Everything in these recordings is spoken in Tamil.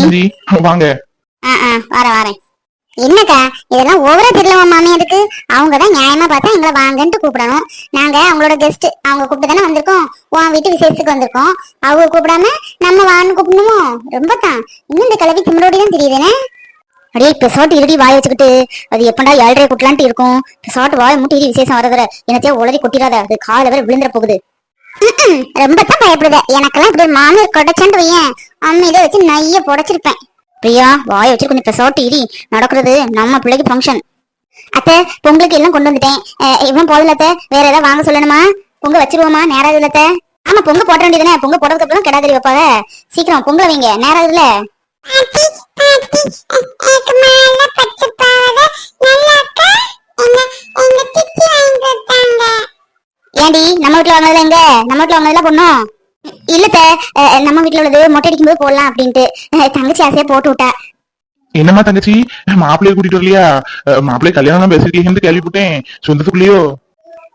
வாங்க வாங்க. சுமதி வாங்க வரேன் வரேன் என்னக்கா? இதெல்லாம் ஓவரா தெரியல மாமியாருக்கு அவங்க தான் நியாயமா பார்த்தா எங்களை வாங்கன்ட்டு கூப்பிடணும். நாங்க அவங்களோட கெஸ்ட் அவங்க கூப்பிட்டு தானே வந்திருக்கோம். உன் வீட்டு விசேஷத்துக்கு வந்திருக்கோம். அவங்க கூப்பிடாம நம்ம வான்னு கூப்பிடணுமோ? ரொம்ப தான் இன்னும் இந்த கிளவி திமிரோடி தான் தெரியுதுனே. அடே சாட்டு இருடி வாய் வச்சுக்கிட்டு. அது எப்படா ஏழரை குட்டலான்ட்டு இருக்கும். சாட்டு வாய் முட்டி இடி விசேஷம் வரதுற என்னத்தையா உளறி கொட்டிடாத அது கால வரை விழுந்துற போகுது. ரொம்ப தான் பயப்படுத. எனக்கெல்லாம் இப்படி மாமியார் கொடைச்சாண்டு வையேன். அம்மையில வச்சு நைய புடைச்சிருப்பேன். பிரியா வாய வச்சு கொஞ்சம் பெசாட்டு இடி நடக்கிறது நம்ம பிள்ளைக்கு ஃபங்க்ஷன் அத்தை பொங்கலுக்கு எல்லாம் கொண்டு வந்துட்டேன். இவன் போதல அத்தை. வேற ஏதாவது வாங்க சொல்லணுமா? பொங்க வச்சிருவோமா? நேரம் இல்லத்த ஆமா பொங்க போட வேண்டியதுனே பொங்க போடுறதுக்கு அப்புறம் கிடாக்கறி வைப்பாங்க சீக்கிரம் பொங்கல வைங்க. நேரம் இதுல ஏண்டி நம்ம வீட்டுல வாங்கினதுல எங்க? நம்ம வீட்டுல வாங்கினதுல பொண்ணும் இல்லத்த நம்ம வீட்டுல உள்ளது மொட்டை அடிக்கும் போது போடலாம் அப்படின்ட்டு. தங்கச்சி ஆசையா போட்டு விட்டா. என்னம்மா தங்கச்சி? மாப்பிள்ளைய கூட்டிட்டு வரலையா? மாப்பிள்ளை கல்யாணம் தான் பேசிருக்கீங்கன்னு கேள்விப்பட்டேன். சொந்தத்துக்குள்ளேயோ?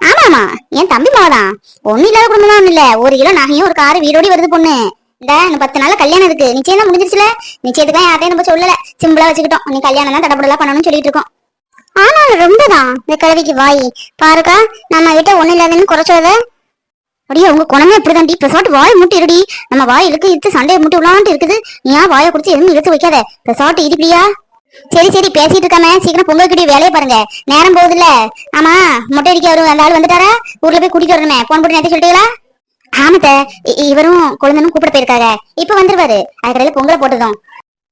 ஆமாமா என் தம்பி மாதான் ஒண்ணு இல்லாத குடும்பம் ஒண்ணு இல்ல. ஒரு கிலோ நகையும் ஒரு காரு வீடோடி வருது பொண்ணு. இந்த பத்து நாள்ல கல்யாணம் இருக்கு. நிச்சயம் தான் முடிஞ்சிருச்சுல. நிச்சயத்துக்கு யார்ட்டையும் நம்ம சொல்லல. சிம்பிளா வச்சுக்கிட்டோம். நீ கல்யாணம் தான் தடப்படலாம் பண்ணணும்னு சொல்லிட்டு இருக்கோம். ஆனாலும் ரொம்பதான். இந்த கிழவிக்கு வாய். பாருக்கா நம்ம கிட்ட ஒண்ணு இல்லாதன்னு குறைச்சோத. அப்படியே உங்க குணமே இப்படிதான் டி பெசாட்டு வாய் முட்டி இருடி. நம்ம வாய் இழுக்கு இழுத்து சண்டையை முட்டி விடலான்ட்டு இருக்குது. நீ ஏன் வாயை குடிச்சு எதுவும் இழுத்து வைக்காத? பெசாட்டு இருப்பியா சரி சரி பேசிட்டு இருக்காம சீக்கிரம் பொங்கல் கிட்ட வேலையை பாருங்க. நேரம் போகுதுல்ல. ஆமா மொட்டை அடிக்க வரும். அந்த ஆள் வந்துட்டாரா? ஊர்ல போய் கூட்டிட்டு வரணுமே. போன் போட்டு நேரத்தை சொல்லிட்டீங்களா? ஆமத்த. இவரும் குழந்தைனும் கூப்பிட போயிருக்காங்க. இப்ப வந்துருவாரு. அதுக்கடையில பொங்கலை போட்டதும்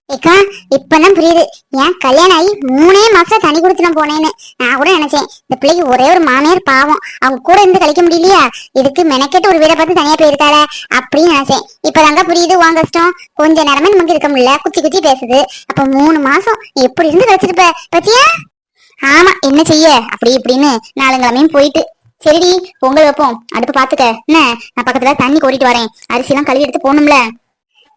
ஏக்கா இப்பதான் புரியுது. ஏன் கல்யாணம் ஆகி மூணே மாசம் தனி கொடுத்து போனேன்னு. நான் கூட நினைச்சேன் இந்த பிள்ளைக்கு ஒரே ஒரு மாமியார் பாவம். அவங்க கூட இருந்து கழிக்க முடியலையா? இதுக்கு மெனக்கெட்டு ஒரு வீடை பார்த்து தனியா போயிருக்காள அப்படின்னு நினைச்சேன். இப்பதாங்க புரியுது உன் கஷ்டம். கொஞ்ச நேரமே நமக்கு இருக்க முடியல. குச்சி குச்சி பேசுது. அப்ப மூணு மாசம் எப்படி இருந்து கழிச்சிருப்ப பத்தியா ஆமா என்ன செய்ய? அப்படி இப்படின்னு நாலுங்கிழமையும் போயிட்டு. சரிடி பொங்கல் வைப்போம். அடுப்பு பாத்துக்க. என்ன? நான் பக்கத்துல தண்ணி கோரிட்டு வரேன். அரிசி எல்லாம் கழுவி எடுத்து போகணும்ல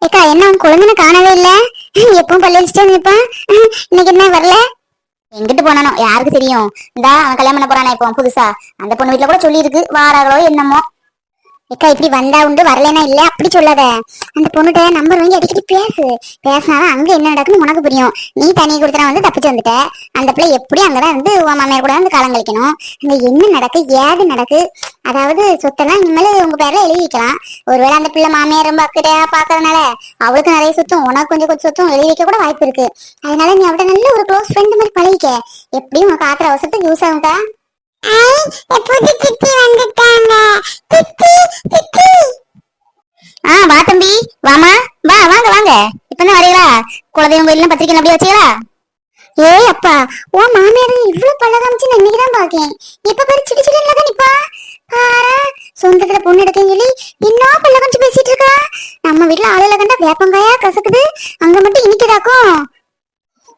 ஏக்கா என்ன உன் குழந்தைன்னு காணவே இல்ல? எப்பவும் பள்ளி வச்சுட்டே நிப்பான் இன்னைக்கு என்ன வரல? எங்கிட்டு போனானோ? யாருக்கு தெரியும்? இந்தா அவன் கல்யாணம் பண்ண போறானே இப்போ புதுசா? அந்த பொண்ணு வீட்டுல கூட சொல்லியிருக்கு. வாராங்களோ என்னமோ. ஏக்கா இப்படி வந்தா உண்டு வரலனா இல்ல அப்படி சொல்லாத. அந்த பொண்ணுகிட்ட நம்பர் வாங்கி அடிக்கடி பேசு. பேசினாதான் அங்க என்ன நடக்குன்னு உனக்கு புரியும். நீ தனி கொடுத்தனா வந்து தப்பிச்சு வந்துட்ட. அந்த பிள்ளை எப்படி அங்கதான் வந்து உன் மாமியார் கூட வந்து காலம் கழிக்கணும். அங்க என்ன நடக்கு ஏது நடக்கு? அதாவது சொத்தெல்லாம் இனிமேல் உங்க பேர்ல எழுதி வைக்கலாம். ஒருவேளை அந்த பிள்ளை மாமியார் ரொம்ப அக்கறையா பாக்குறதுனால அவளுக்கு நிறைய சொத்தும் உனக்கு கொஞ்சம் கொஞ்சம் சொத்தும் எழுதி வைக்க கூட வாய்ப்பு இருக்கு. அதனால நீ அவட்ட நல்ல ஒரு க்ளோஸ் ஃப்ரெண்ட் மாதிரி பழகிக்க. எப்படியும் உனக்கு ஆத்திர அவசரத்துக்கு யூஸ் ஆகும்க்கா. புது சித்தி வந்துட்டாங்க. சித்தி சித்தி ஆ வா தம்பி. வாமா வா வாங்க வாங்க. இப்பதான் வரீங்களா குலதெய்வம் கோயில்லாம் பத்திரிக்கை அப்படியே வச்சீங்களா ஏய் அப்பா ஓ மாமியார் இவ்வளவு பல்ல காமிச்சு நான் இன்னைக்கு தான் பாக்கேன் இப்ப பாரு சிடி சிடி தான் நிப்பா. பாரா சொந்தத்துல பொண்ணு எடுக்கன்னு சொல்லி இன்னும் பல்ல காமிச்சு பேசிட்டு இருக்கா. நம்ம வீட்டுல ஆளுல கண்டா வேப்பங்காயா கசக்குது. அங்க மட்டும் இனிக்குதாக்கும்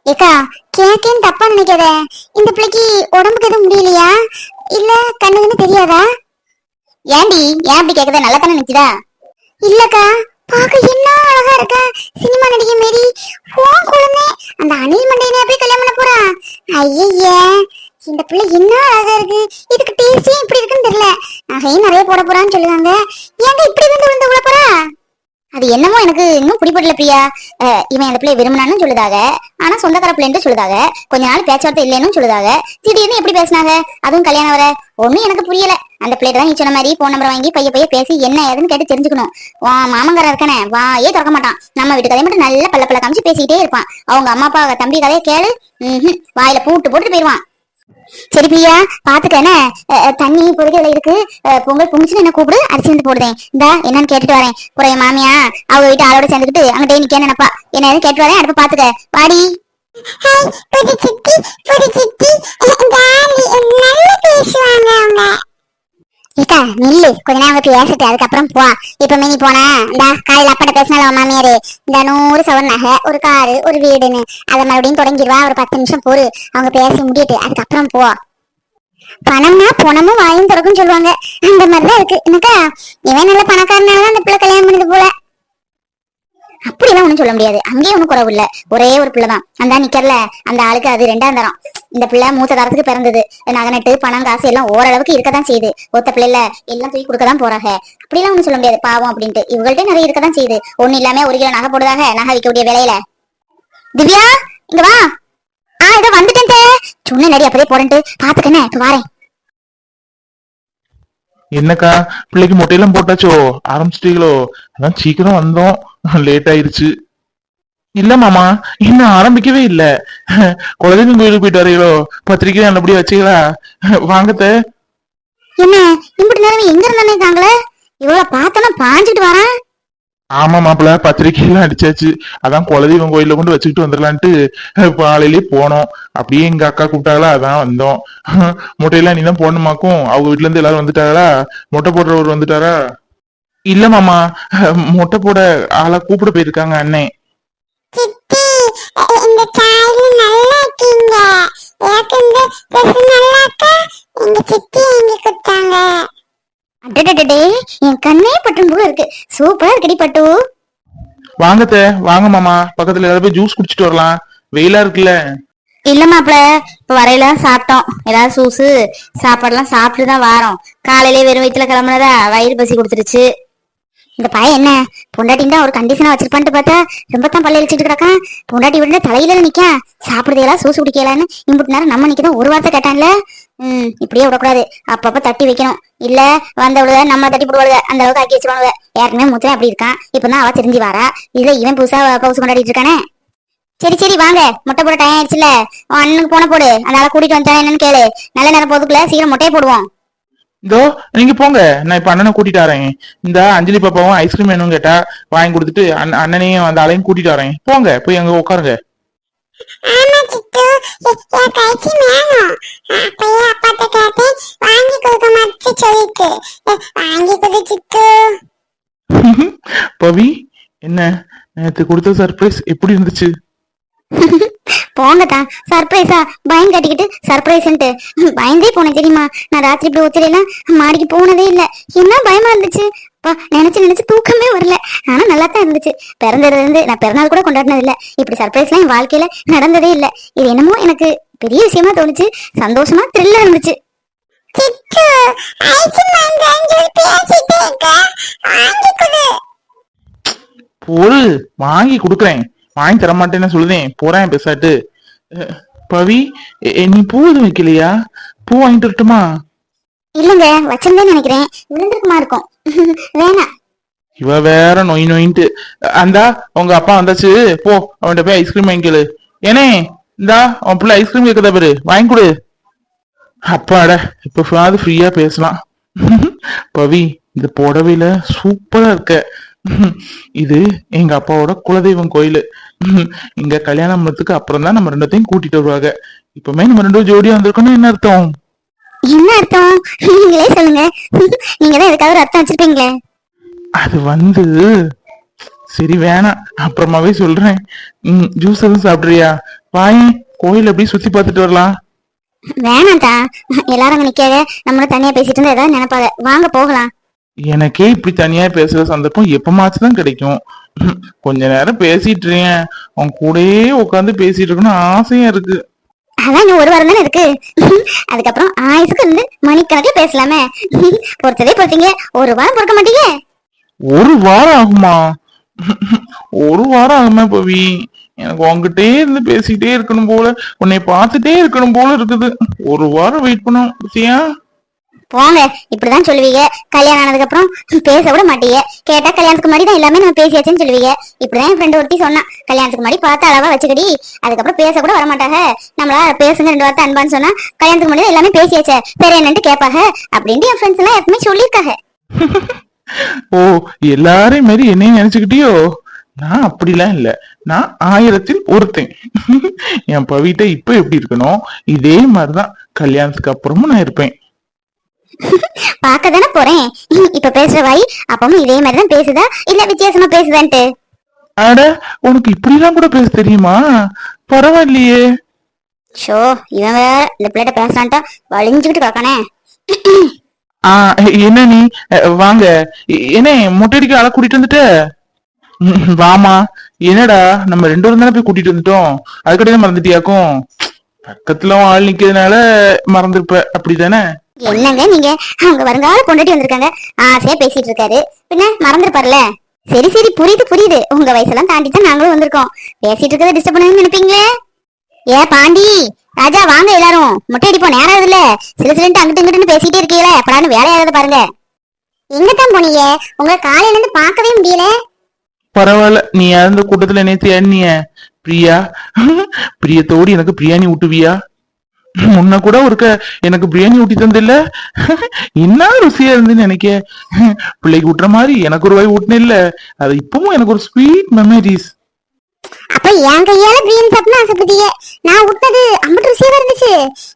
ஏக்கா கேக்கேன்னு தப்பா நினைக்காத. இந்த பிள்ளைக்கு உடம்புக்கு எதுவும் முடியலையா? இல்ல கண்ணுன்னு தெரியாதா? ஏண்டி ஏன் அப்படி கேக்குத நல்லா தானே நினைச்சுதா இல்லக்கா பாக்க என்ன அழகா இருக்கா? சினிமா நடிகை மாரி. போன் குழந்தை அந்த அணில் மண்டையனே போய் கல்யாணம் பண்ண போறா. ஐயே இந்த பிள்ளை என்ன அழகா இருக்கு? இதுக்கு டேஸ்டே இப்படி இருக்குன்னு தெரியல. நகையும் நிறைய போட போறான்னு சொல்லுவாங்க. ஏங்க இப்படி வந்து விழுந்து விழ போறா அது என்னமோ எனக்கு இன்னும் பிடிபடல பிரியா. அஹ், இவன் அந்த பிள்ளை விரும்பினான்னு சொல்லுதாக. ஆனா சொந்தக்கார பிள்ளைன்னு சொல்லுதாக. கொஞ்ச நாள் பேச்சுவார்த்தை இல்லைன்னு சொல்லுதாக. திடீர்னு எப்படி பேசினாங்க? அதுவும் கல்யாணம் வர. ஒண்ணும் எனக்கு புரியல. அந்த பிள்ளைகிட்ட தான் நீ சொன்ன மாதிரி போன் நம்பர் வாங்கி பைய பைய பேசி என்ன ஏதுன்னு கேட்டு தெரிஞ்சுக்கணும். வா மாமங்கார இருக்கானே. வாயே திறக்க மாட்டான். நம்ம வீட்டு கதையை மட்டும் நல்ல பல்ல பல்ல காமிச்சு பேசிக்கிட்டே இருப்பான். அவங்க அம்மா அப்பா தம்பி கதையை கேளு. வாயில பூட்டு போட்டு போயிடுவான். சரி பிரியா பாத்துக்க என்ன தண்ணி பொறுக்கல இருக்கு. பொங்கல் பொங்கிச்சுன்னு என்ன கூப்பிடு அரிசி வந்து போடுதேன். இந்தா என்னன்னு கேட்டுட்டு வரேன். குறைய மாமியா அவங்க வீட்டு ஆளோட சேர்ந்துக்கிட்டு அங்கிட்டே நிக்க நினைப்பா. என்ன ஏதுன்னு கேட்டு வரேன் அடுப்ப பாத்துக்க. பாடி புது சித்தி புது சித்தி நல்லா பேசுவாங்க அவங்க. இக்கா நில்லு. கொஞ்ச நேரம் அவங்க பேசிட்டு அதுக்கப்புறம் போ. இப்ப மினி போனா இந்த காலையில அப்பாட்ட பேசினாலும் மாமியாரு இந்த நூறு சவன் நகை ஒரு காரு ஒரு வீடுன்னு. அதை மறுபடியும் தொடங்கிடுவா ஒரு பத்து நிமிஷம் பொறு. அவங்க பேசி முடிட்டு அதுக்கப்புறம் போ. பணம்னா பணமும் வாயும் திறக்கும் சொல்லுவாங்க. அந்த மாதிரிதான் இருக்கு. என்னக்கா இவன் நல்ல பணக்காரனாலதான் அந்த பிள்ளை கல்யாணம் பண்ணது போல. அப்படியெல்லாம் ஒண்ணும் சொல்ல முடியாது. அங்கேயும் ஒண்ணும் குறவு இல்ல. ஒரே ஒரு பிள்ளை தான் அந்த நிக்கர்ல அந்த ஆளுக்கு அது ரெண்டாம் தரம். இந்த பிள்ளை மூத்த தரத்துக்கு பிறந்தது. நகனட்டு பணம் காசு எல்லாம் ஓரளவுக்கு இருக்கதான் செய்யுது ஒத்த பிள்ளைல எல்லாம் தூக்கி கொடுக்கதான் போறாங்க. அப்படிலாம் ஒண்ணும் சொல்ல முடியாது. பாவம் அப்படின்ட்டு. இவங்கள்ட்ட நிறைய இருக்கதான் செய்யுது ஒண்ணு இல்லாம ஒரு கிலோ நகை போடுதாக நகை விற்கக்கூடிய விலையில. திவ்யா இங்க வா. ஆ இதோ வந்துட்டேன் சொன்ன நடி அப்பதே போறேன்ட்டு பாத்துக்கண்ணே இப்ப வாரேன். என்னக்கா? பிள்ளைக்கு மொட்டையெல்லாம் போட்டாச்சோ? ஆரம்பிச்சிட்டீங்களோ? அதான் சீக்கிரம் வந்தோம். லேட் ஆயிருச்சு இல்ல மாமா இன்னும் ஆரம்பிக்கவே இல்ல. குலதெய்வம் கோயிலுக்கு போயிட்டு வரீங்களோ பத்திரிக்கை நல்லபடியா வச்சீங்களா? வாங்கத்த என்ன? இப்படி நேரம் எங்க இருந்தானே இருக்காங்களே இவ்வளவு பார்த்தோன்னா பாஞ்சிட்டு வரேன். ஆமா மாப்பிள்ள பத்திரிக்கையெல்லாம் அடிச்சாச்சு. அதான் குலதெய்வம் கோயில்ல கொண்டு வச்சுக்கிட்டு வந்துடலான்ட்டு காலையிலே போனோம். அப்படியே எங்க அக்கா கூப்பிட்டாங்களா? அதான் வந்தோம். மொட்டையெல்லாம் நீ தான் போடணுமாக்கும்? அவங்க வீட்ல இருந்து எல்லாரும் வந்துட்டாங்களா? மொட்டை போடுறவர் வந்துட்டாரா? இல்ல மாமா. மொட்டை போட ஆளா கூப்பிட போயிருக்காங்க அண்ணே. இந்த சாயல் நல்லா இருக்கீங்க. எனக்கு இந்த ட்ரெஸ் நல்லா இருக்கா? எங்க சித்தி எங்க கொடுத்தாங்க. அடடடடே என் கண்ணே பட்டும் போல இருக்கு. சூப்பரா இருக்குடி பட்டு. வாங்கத்த வாங்க மாமா. பக்கத்துல ஏதாவது போய் ஜூஸ் குடிச்சிட்டு வரலாம். வெயிலா இருக்குல்ல. இல்ல மாப்பிள இப்ப வரையில சாப்பிட்டோம். ஏதாவது சூசு சாப்பாடுலாம் சாப்பிட்டு தான் வாரோம். காலையிலே வெறும் வயிற்றுல கிளம்புனதா வயிறு பசி கொடுத்துருச்சு. இந்த பையன் என்ன பொண்டாட்டின் தான் ஒரு கண்டிஷனா வச்சிருப்பான்ட்டு பார்த்தா ரொம்ப தான் பல்ல இழிச்சிட்டு கிடக்கான் பொண்டாட்டி விட தலையில நிக்க சாப்பிடுதேலா சூசு குடிக்கலான்னு இம்புட்டு நேரம் நம்ம நிக்கதான் ஒரு வார்த்தை கேட்டான்ல. ம் இப்படியே விடக்கூடாது. அப்பப்ப தட்டி வைக்கணும். இல்ல வந்தவளுக நம்ம தட்டி போடுவாளுக அந்த அளவுக்கு ஆக்கி வச்சிருவாளுக. ஏற்கனவே முத்தம் அப்படி இருக்கான். இப்பதான் அவ தெரிஞ்சு வாரா. இதுல இவன் புதுசா பவுசு கொண்டாடிட்டு இருக்கானே. சரி சரி வாங்க. முட்டை போட டைம் ஆயிடுச்சுல. அண்ணனுக்கு போன போடு. அதனால கூட்டிட்டு வந்துட்டா என்னன்னு கேளு. நல்ல நேரம் போதுக்குள்ள சீக்கிரம் முட்டையை போடுவோம். இதோ நீங்க போங்க. நான் இப்ப அண்ணனை கூட்டிட்டு வரேன். இந்த அஞ்சலி பாப்பாவும் ஐஸ்கிரீம் வேணும்னு கேட்டா வாங்கி கொடுத்துட்டு அண்ண- அண்ணனையும் அந்த ஆளையும் கூட்டிட்டு வரேன். போங்க போய் அங்க உட்காருங்க. வேணும் பவி என்ன? நேத்து கொடுத்த சர்ப்ரைஸ் எப்படி இருந்துச்சு? போங்க தான் சர்ப்ரைஸா பயம் கட்டிக்கிட்டு சர்ப்ரைஸ்ன்ட்டு. பயந்தே போனேன் தெரியுமா? நான் ராத்திரி இப்படி ஒத்திரையெல்லாம் மாடிக்கு போனதே இல்ல. என்ன பயமா இருந்துச்சு? அப்பா நினைச்சு நினைச்சு தூக்கமே வரல. ஆனா நல்லா தான் இருந்துச்சு. பிறந்ததுல இருந்து நான் பிறநாள் கூட கொண்டாடினது இல்ல. இப்படி சர்ப்ரைஸ்லாம் என் வாழ்க்கையில நடந்ததே இல்ல. இது என்னமோ எனக்கு பெரிய விஷயமா தோணுச்சு. சந்தோஷமா த்ரில்லா இருந்துச்சு. வாங்கி கொடு. பொறு வாங்கி கொடுக்குறேன். வாங்கி தர மாட்டேன்னு சொல்லுதேன். போறேன் பேசாட்டு பவி நீ பூ எதுவும் வைக்கலையா? பூ வாங்கிட்டு வரட்டுமா? இல்லங்க வச்சிருந்தேன்னு நினைக்கிறேன். விழுந்திருக்குமா இருக்கும். வேணாம். இவ வேற நொய் நொயின்ட்டு. அந்தா உங்க அப்பா வந்தாச்சு. போ அவன்கிட்ட போய் ஐஸ்கிரீம் வாங்கிக்கலு ஏனே இந்தா அவன் பிள்ளை ஐஸ்கிரீம் கேக்குதா பாரு. வாங்கி கொடு. அப்பாடா இப்ப ஃப்ரீயா பேசலாம். பவி இந்த புடவையில சூப்பரா இருக்க. இது எங்க அப்பாவோட குலதெய்வம் கோயிலு. இங்க கல்யாணம் பண்ணதுக்கு அப்புறம் தான் நம்ம ரெண்டத்தையும் கூட்டிட்டு வருவாங்க. இப்பவுமே நம்ம ரெண்டும் ஜோடியா வந்திருக்கோம்னு என்ன அர்த்தம்? என்ன அர்த்தம்? நீங்களே சொல்லுங்க. நீங்க தான் எதுக்காவது ஒரு அர்த்தம் வச்சிருப்பீங்களே. அது வந்து சரி வேணாம். அப்புறமாவே சொல்றேன். ம் ஜூஸ் எதுவும் சாப்பிடுறியா? வாய் கோயில் அப்படியே சுத்தி பார்த்துட்டு வரலாம்? வேணாம்டா. எல்லாரும் நிக்காத. நம்மளும் தனியா பேசிட்டு இருந்தா ஏதாவது நினைப்பாங்க. வாங்க போகலாம். எனக்கே இப்படி தனியா பேசுற சந்தர்ப்பம் எப்பமாச்சும் தான் கிடைக்கும். கொஞ்ச நேரம் பேசிட்டு இருக்கேன். உன் கூடயே உட்காந்து பேசிட்டு இருக்கணும்னு ஆசையா இருக்கு. அதான் ஒரு வாரம் தானே இருக்கு. அதுக்கப்புறம் ஆயுசுக்கு இருந்து மணிக்கணக்கில் பேசலாமே. பொறுத்ததே பொறுத்தீங்க. ஒரு வாரம் பொறுக்க மாட்டீங்க. ஒரு வாரம் ஆகுமா? ஒரு வாரம் ஆகுமா பவி. எனக்கு உன்கிட்டே இருந்து பேசிக்கிட்டே இருக்கணும் போல. உன்னை பார்த்துட்டே இருக்கணும் போல இருக்குது. ஒரு வாரம் வெயிட் பண்ணணும். பத்தியா போங்க இப்படிதான் சொல்லுவீங்க. கல்யாணம் ஆனதுக்கு அப்புறம் பேச கூட மாட்டீங்க. கேட்டா கல்யாணத்துக்கு முன்னாடி தான் எல்லாமே நம்ம பேசியாச்சுன்னு சொல்லுவீங்க. இப்படிதான் என் ஃப்ரெண்டு ஒருத்தி சொன்னா கல்யாணத்துக்கு முன்னாடி பார்த்து அளவா வச்சுக்கடி. அதுக்கப்புறம் பேச கூட வர மாட்டாங்க நம்மளா பேசுங்க ரெண்டு வார்த்தை அன்பான்னு சொன்னா கல்யாணத்துக்கு முன்னாடி எல்லாமே பேசியாச்சே. வேற என்னன்ட்டு கேட்பாங்க. அப்படின்ட்டு என் ஃப்ரெண்ட்ஸ் எல்லாம் எப்பவுமே சொல்லியிருக்காங்க. ஓ எல்லாரையும் மாதிரி என்னையும் நினைச்சுக்கிட்டியோ? நான் அப்படிலாம் இல்ல. நான் ஆயிரத்தில் ஒருத்தன். என் பவிட்ட இப்ப எப்படி இருக்கணும்? இதே மாதிரிதான். கல்யாணத்துக்கு அப்புறமும் நான் இருப்பேன். பார்க்க தானே போறேன். இப்ப பேசுற வாய் அப்பவும் இதே மாதிரி தான் பேசுதா? இல்ல வித்தியாசமா பேசுதான்ட்டு? அட உனக்கு இப்படிலாம் கூட பேச தெரியுமா? பரவாயில்லையே. ஷோ இவன் வேற இந்த பிள்ளைகிட்ட பேசலான்ட்டா வலிஞ்சுக்கிட்டு பார்க்கானே ஆ என்ன நீ? வாங்க. என்ன மொட்டையடிக்க ஆளை கூட்டிட்டு வந்துட்ட? வாமா. என்னடா நம்ம ரெண்டு பேரும் தானே போய் கூட்டிட்டு வந்துட்டோம். அதுக்கடையே மறந்துட்டியாக்கும். பக்கத்துல ஆள் நிக்கிறதுனால மறந்துருப்ப. அப்படிதானே? என்னங்க நீங்க? அவங்க வருங்கால கொண்டுட்டு வந்திருக்காங்க. ஆசையா பேசிட்டு இருக்காரு. பின்ன மறந்துருப்பார்ல? சரி சரி புரியுது புரியுது. உங்க வயசெல்லாம் தாண்டி தான் நாங்களும் வந்திருக்கோம். பேசிட்டு இருக்கிறத டிஸ்டர்ப் பண்ணுன்னு நினைப்பீங்களே? ஏ பாண்டி ராஜா வாங்க எல்லாரும். முட்டை அடிப்போம் நேரம் ஆகுதுல்ல. சில சிலன்ட்டு அங்கிட்டு இங்கிட்டு பேசிட்டே இருக்கீங்களே. எப்படான்னு வேலையாவது பாருங்க. எங்க தான் போனீங்க? உங்க காலையில இருந்து பார்க்கவே முடியல. பரவாயில்ல. நீ அந்த கூட்டத்துல நேத்து எண்ணிய பிரியா? பிரியத்தோடு எனக்கு பிரியாணி ஊட்டுவியா? முன்ன கூட ஒருக்க எனக்கு பிரியாணி ஊட்டி தந்தில்ல? என்ன ருசியா இருந்துன்னு நினைக்க. பிள்ளைக்கு ஊட்டுற மாதிரி எனக்கு ஒரு வாய் ஊட்டின இல்ல அது இப்பவும் எனக்கு ஒரு ஸ்வீட் மெமரிஸ் அப்ப என் கையால பிரியாணி சாப்பிடணும் ஆசைப்பட்டீங்க நான் விட்டது அம்பட்டு ருசியா இருந்துச்சு.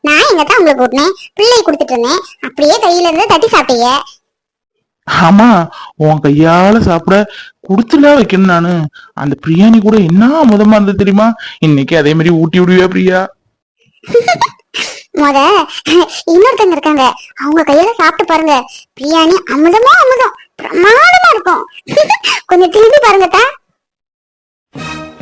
நான் எங்க தான் உங்களுக்கு விட்டினேன் பிள்ளை கொடுத்துட்டு இருந்தேன். அப்படியே கையில இருந்து தட்டி சாப்பிட்டீங்க ஆமா உன் கையால சாப்பிட குடுத்துல வைக்கணும் நானு. அந்த பிரியாணி கூட என்ன அமுதமா இருந்தது தெரியுமா? இன்னைக்கு அதே மாதிரி ஊட்டி விடுவியா பிரியா? முத இன்னொருத்தங்க இருக்காங்க. அவங்க கையில சாப்பிட்டு பாருங்க. பிரியாணி அமுதமா அமுதம். பிரமாதமா இருக்கும். கொஞ்சம் திரும்பி பாருங்க தா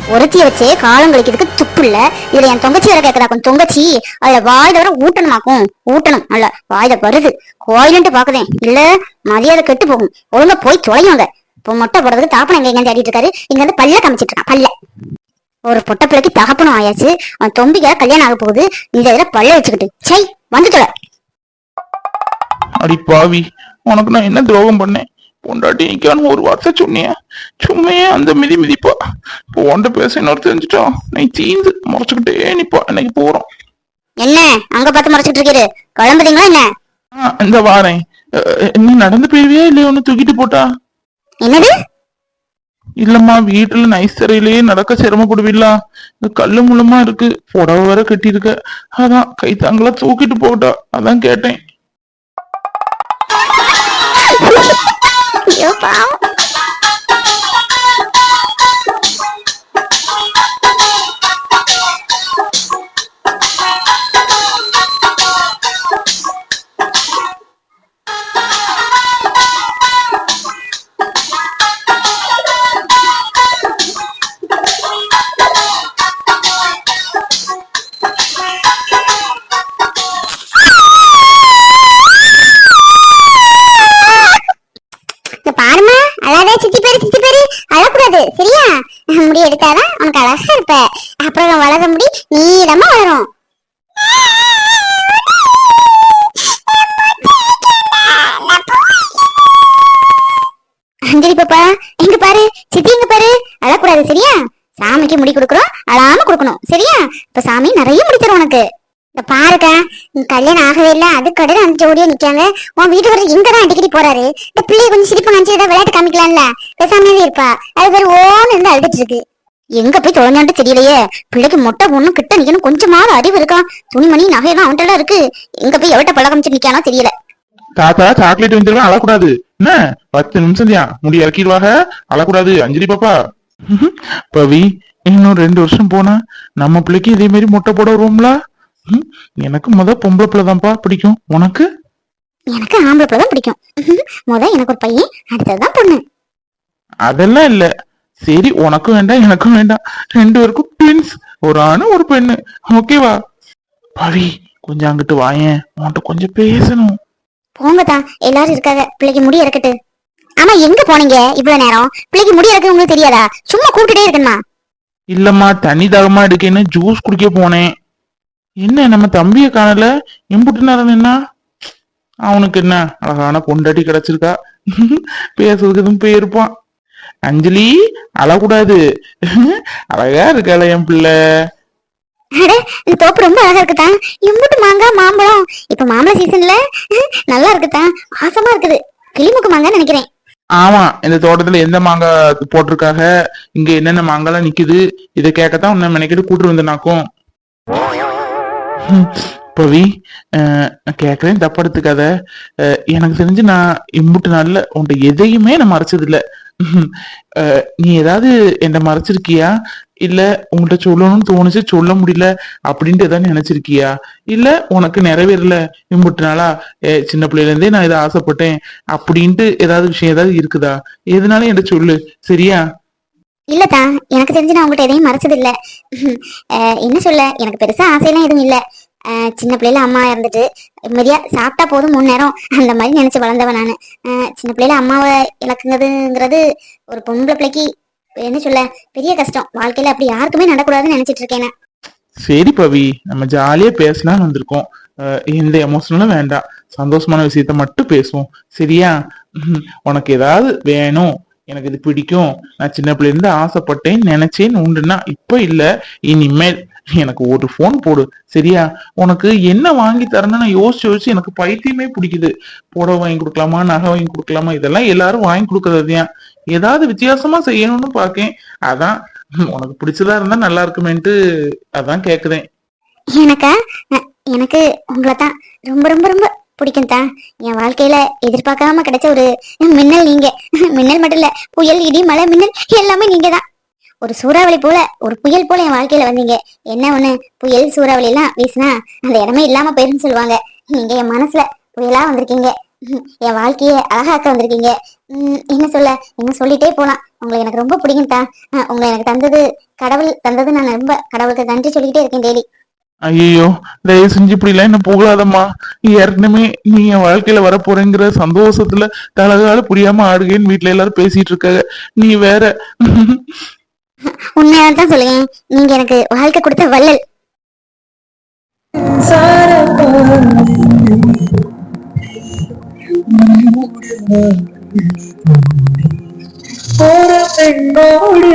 ஒருத்திய வச்சு காலம் கழிக்கிறதுக்கு துப்பு இல்ல. இதுல என் தொங்கச்சி வேற கேக்குறா. கொஞ்சம் தொங்கச்சி. அதுல வாய் தவிர ஊட்டணுமாக்கும். ஊட்டணும். அல்ல வாயில வருது. கோயிலுன்ட்டு பாக்குதேன். இல்ல மரியாதை கெட்டு போகும். ஒழுங்கா போய் தொலையுங்க. இப்போ மொட்டை போடுறதுக்கு தாப்பனம் எங்க எங்க தேடிட்டு இருக்காரு. இங்க வந்து பல்ல காமிச்சிட்டு இருக்கான். பல்ல. ஒரு பொட்டை பிள்ளைக்கு தகப்பனும் ஆயாச்சு. அவன் தொம்பிக்க கல்யாணம் ஆக போகுது. இந்த இதுல பல்ல வச்சுக்கிட்டு. சை வந்து தொலை. அடி பாவி உனக்கு நான் என்ன துரோகம் பண்ணேன்? பொண்டாட்டி நிக்கான்னு ஒரு வார்த்தை சொன்னிய. சும்மையே அந்த மிதி மிதிப்பா. இப்போ உன்ட்ட பேச இன்னொரு தெரிஞ்சிட்டோம் நீ தீந்து முறைச்சுக்கிட்டே நிப்பா. இன்னைக்கு போறோம் என்ன? அங்க பார்த்து மறைச்சிட்டு இருக்கீரு. கிளம்புறீங்களா என்ன? இந்த வாரேன். நீ நடந்து போய்வியா இல்லையா? ஒண்ணு தூக்கிட்டு போட்டா? என்னது? இல்லம்மா வீட்டுல நைசரையிலேயே நடக்க சிரமப்படுவில்லா இந்த கல்லு முள்ளமா இருக்கு. புடவை வேற கட்டியிருக்க. அதான் கை தாங்களா தூக்கிட்டு போட்டா அதான் கேட்டேன். அழகா இருப்ப. அப்புறம் வளர முடி நீளமா வளரும். அஞ்சலி பாப்பா எங்க பாரு. சித்தி எங்க பாரு. அழக்கூடாது சரியா? சாமிக்கு முடி கொடுக்குறோம். அழாம கொடுக்கணும் சரியா? இப்ப சாமி நிறைய முடி தரும் உனக்கு. இந்த பாருக்கா நீ கல்யாணம் ஆகவே இல்ல. அது கடையில அந்த ஜோடியா நிக்காங்க உன் வீட்டுக்கு இங்கதான் அடிக்கடி போறாரு. இந்த பிள்ளைய கொஞ்சம் சிரிப்பு நினைச்சு ஏதாவது விளையாட்டு காமிக்கலாம்ல. பேசாமலே இருப்பா. அது பேர் ஓன்னு இருந்து அழுதுட்டு இருக்கு. எங்க போய் தொலைஞ்சான்ட்டு தெரியலையே? பிள்ளைக்கு மொட்டை பொண்ணு கிட்ட நிக்கணும். கொஞ்சமாவது அறிவு இருக்கா? துணிமணி நகையெல்லாம் அவன்கிட்ட இருக்கு. எங்க போய் எவட்ட பழகமிச்சு நிக்கானோ தெரியல. தாத்தா சாக்லேட் வந்துருவேன் அழக்கூடாது. என்ன? பத்து நிமிஷம் தான் முடி இறக்கிடுவாக அழக்கூடாது. அஞ்சலி பாப்பா. பவி இன்னும் ரெண்டு வருஷம் போனா நம்ம பிள்ளைக்கு இதே மாதிரி மொட்டை போட வருவோம்ல? எனக்கு முத பொம்பளை பிள்ளை தான்ப்பா பிடிக்கும். உனக்கு? எனக்கு ஆம்பளை பிள்ளை தான் பிடிக்கும் முத எனக்கு ஒரு பையன் அடுத்ததுதான் பொண்ணு. அதெல்லாம் இல்ல. சரி உனக்கும் வேண்டாம் எனக்கும் வேண்டாம். ரெண்டு பேருக்கும் ட்வின்ஸ் ஒரு ஆணு ஒரு பெண்ணு. ஓகேவா பவி கொஞ்சம் அங்கிட்டு வாயேன் உன்கிட்ட கொஞ்சம் பேசணும். போங்க தான் எல்லாரும் இருக்காங்க. பிள்ளைக்கு முடி இறக்கட்டு. ஆமா எங்க போனீங்க இவ்வளவு நேரம்? பிள்ளைக்கு முடி இறக்க உங்களுக்கு தெரியாதா? சும்மா கூப்பிட்டுட்டே இருக்கணுமா? இல்லம்மா தண்ணி தாகமா எடுக்கேன்னு ஜூஸ் குடிக்க போனேன். என்ன நம்ம தம்பிய காணல? எம்புட்டு நேரம் என்ன அவனுக்கு என்ன? அழகான பொண்டாட்டி கிடைச்சிருக்கா. பேசுறதுக்கு எதுவும் போயிருப்பான். அஞ்சலி அழக்கூடாது. அழகா இருக்காள என் பிள்ளை. இந்த தோப்பு ரொம்ப அழகா இருக்குதான் இம்புட்டு மாங்காய் மாம்பழம். இப்ப மாம்பழ சீசன்ல நல்லா இருக்குதான் வாசமா இருக்குது. கிளிமுக்கு மாங்காய் நினைக்கிறேன். ஆமா இந்த தோட்டத்துல எந்த மாங்காய் போட்டிருக்காக? இங்க என்னென்ன மாங்காய்லாம் நிக்குது? இதை கேட்கத்தான் உன்னை மெனக்கிட்டு கூட்டு வந்தனாக்கும். பவி கேக்குறேன் அஹ், எனக்கு தெரிஞ்சு நான் இம்புட்டு நாள்ல உன்ட்ட எதையுமே நான் மறைச்சது இல்ல நீ ஏதாவது என்ன மறைச்சிருக்கியா? இல்ல உன்கிட்ட சொல்லணும்னு தோணுச்சு சொல்ல முடியல அப்படின்ட்டு ஏதாவது நினைச்சிருக்கியா? இல்ல உனக்கு நிறைவேறல இம்புட்டு நாளா சின்ன பிள்ளையில இருந்தே நான் இதை ஆசைப்பட்டேன் அப்படின்ட்டு ஏதாவது விஷயம் ஏதாவது இருக்குதா? எதுனாலும் என்கிட்ட சொல்லு சரியா? இல்லதா எனக்கு தெரிஞ்சு நான் உங்கள்கிட்ட எதையும் மறைச்சது இல்ல என்ன சொல்ல எனக்கு பெருசா ஆசையெல்லாம் எதுவும் இல்லை. சின்ன பிள்ளையில அம்மா இருந்துட்டு நிம்மதியா சாப்பிட்டா போதும் மூணு நேரம். அந்த மாதிரி நினைச்சு வளர்ந்தவன் நானு. அஹ், சின்ன பிள்ளையில அம்மாவை இழக்குங்கிறதுங்கிறது ஒரு பொம்பளை பிள்ளைக்கு என்ன சொல்ல பெரிய கஷ்டம். வாழ்க்கையில அப்படி யாருக்குமே நடக்கூடாதுன்னு நினைச்சிட்டு இருக்கேன் சரி பவி நம்ம ஜாலியா பேசலாம்னு வந்திருக்கோம். எந்த எமோஷனலும் வேண்டாம். சந்தோஷமான விஷயத்த மட்டும் பேசுவோம். சரியா? உனக்கு ஏதாவது வேணும் எனக்கு இது பிடிக்கும். நான் சின்ன பிள்ளைல இருந்து ஆசைப்பட்டேன் நினைச்சேன் உண்டுன்னா இப்ப இல்ல. இனிமேல் எனக்கு ஒரு போன் போடு. சரியா? உனக்கு என்ன வாங்கி தரணும்னு நான் யோசிச்சு யோசிச்சு எனக்கு பைத்தியமே பிடிக்குது. புடவை வாங்கி கொடுக்கலாமா? நகை வாங்கி கொடுக்கலாமா? இதெல்லாம் எல்லாரும் வாங்கி கொடுக்கறதையா ஏதாவது வித்தியாசமா செய்யணும்னு பாக்கேன். அதான் உனக்கு பிடிச்சதா இருந்தா நல்லா இருக்குமேன்ட்டு அதான் கேக்குதேன். எனக்கா எனக்கு உங்களை தான் ரொம்ப ரொம்ப ரொம்ப பிடிக்கும் தான் என் வாழ்க்கையில எதிர்பார்க்காம கிடைச்ச ஒரு மின்னல் நீங்க. மின்னல் மட்டும் இல்ல புயல் இடி மழை மின்னல் எல்லாமே நீங்க தான் ஒரு சூறாவளி போல ஒரு புயல் போல என் வாழ்க்கையில வந்தீங்க. என்ன ஒண்ணு? புயல் சூறாவளி எல்லாம் வீசினா அந்த இடமே இல்லாம போயிருன்னு சொல்லுவாங்க. நீங்க என் மனசுல புயலா வந்திருக்கீங்க. என் வாழ்க்கைய அழகாக்க வந்திருக்கீங்க. உம், என்ன சொல்ல? என்ன சொல்லிட்டே போலாம். உங்களை எனக்கு ரொம்ப பிடிக்கும் தான் உங்களை எனக்கு தந்தது கடவுள் தந்தது நான் ரொம்ப கடவுளுக்கு நன்றி சொல்லிக்கிட்டே இருக்கேன் டெய்லி. ஐயோ தயவு செஞ்சு இப்படி எல்லாம் என்ன புகழாதம்மா ஏற்கனவே நீ என் வாழ்க்கையில வர போறேங்கிற சந்தோஷத்துல தலகால புரியாம ஆடுகேன்னு வீட்டுல எல்லாரும் பேசிட்டு இருக்காங்க. நீ வேற. உண்மையாக தான் சொல்லுங்க நீங்க எனக்கு வாழ்க்கை கொடுத்த வள்ளல். ஒரு பெண்ணோடு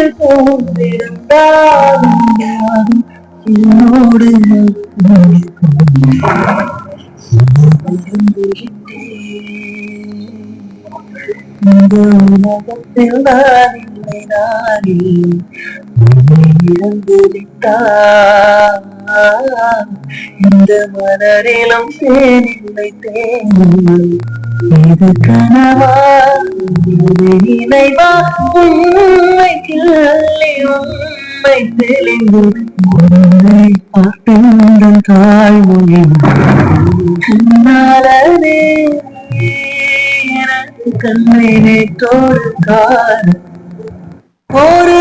இந்த உலகத்தில் நான் இல்லை நானே இழந்து விட்டான் இந்த மலரிலும் தேனில்லை தேனி இது கனவா நினைவா உண்மை கிள்ளி உண்மை தெளிந்து உன்னை பார்த்தெந்தன் தாய்மொழி நாளே கண்ணினை கண்ணை நேற்றோடு ஒரு